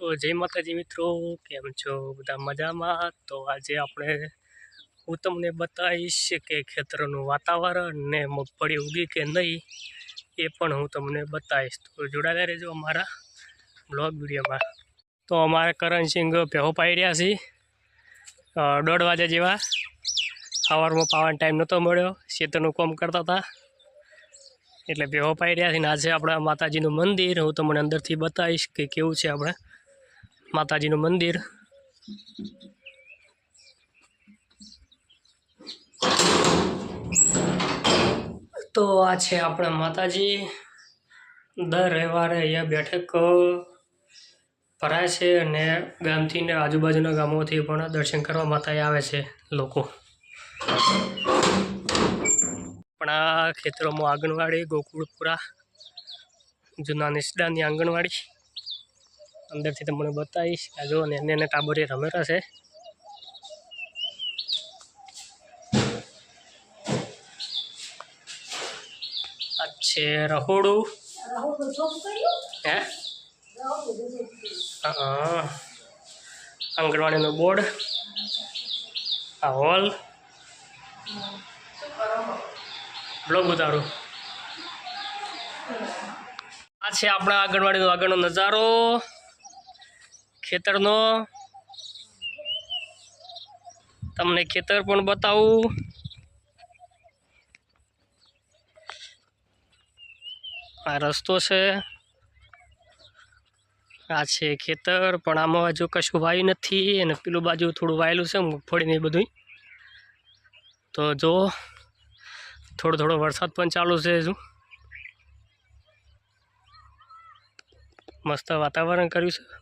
તો જય માતાજી મિત્રો, કેમ છો? બધા મજામાં? તો આજે આપણે હું તમને બતાવીશ કે ખેતરનું વાતાવરણ ને મગફળી ઉગી કે નહીં, એ પણ હું તમને બતાવીશ. તો જોડાયેલા રહેજો અમારા બ્લોગ વિડીયોમાં. તો અમારે કરણસિંહ ભેહો પાઈ રહ્યા છીએ દોઢ વાગ્યા જેવા. સવારમાં પાવાનો ટાઈમ નહોતો મળ્યો. ખેતરનું કામ કરતા હતા. એટલે ભેહો પાઈ રહ્યા છે ને આજે આપણા માતાજીનું મંદિર. હું તમને અંદરથી બતાવીશ કે કેવું છે આપણે માતાજીનું મંદિર. તો આ છે આપણા માતાજી. દર રવિવારે અહીંયા બેઠક, ભરાય છે અને ગામથી ને આજુબાજુના ગામોથી પણ દર્શન કરવા માતાએ આવે છે લોકો. પણ આ ખેતરોમાં આંગણવાડી, ગોકુળપુરા, જૂના નિસડાની આંગણવાડી. અંદરથી તમને બતાવીશ. આ જો ને એને ટાબરે રમેલા છે. આ છે રહોડું. હે? હા આંગણવાડીનું બોર્ડ. આ હોલ. બ્લોગ ઉતારો. આ છે આપણા આંગણવાડીનો આગળનો નજારો. ખેતરનો. તમને ખેતર પણ બતાવું. આ રસ્તો છે. આ છે ખેતર, પણ આમાં હજુ કશું વાયું નથી અને પેલું બાજુ થોડું વાયેલું છે મગફળી ને એ બધું તો જો, થોડો થોડો વરસાદ પણ ચાલુ છે હજુ. મસ્ત વાતાવરણ કર્યું છે.